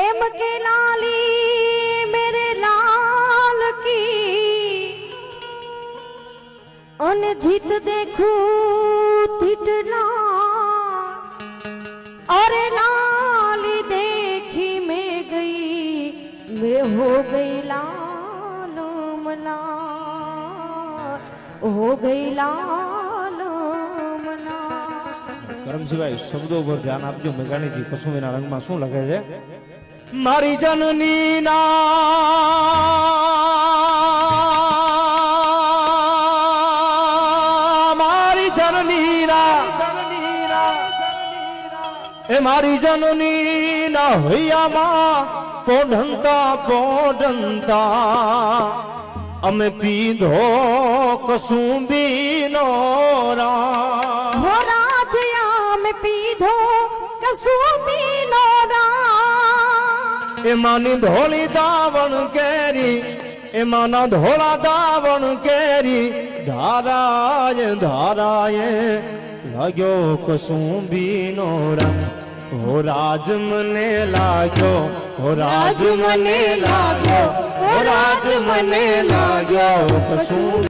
એમ કે લાલી મેરે લાલ કી. અને જીત દેખું ઠીઠલા અરે લાલી દેખી મે ગઈ, મે હો ગઈ લાલ મલા. હો ગઈ લાલ મલા. કરમજીભાઈ, શબ્દો પર ધ્યાન આપજો. મેઘાણીજી કસુમીના રંગમાં શું લખે છે? મારી જનની ના મારી જનની ના એ મારી જનની ના હૈયામાં પોઢંતા પોઢંતા, અમે પીધો કસુંબીનો રા હો રાજયા મેં પીધો નો રા એમાંની ધોળી દાવણ કેરી એમાંના ધોળા દાવણ કેરી. ધારાય ધારાય લાગ્યો કસુંબીનો રંગ. હો રાજ મને લાગ્યો હો રાજ મને લાગ્યો હો રાજ મને લાગ્યો કસુંબી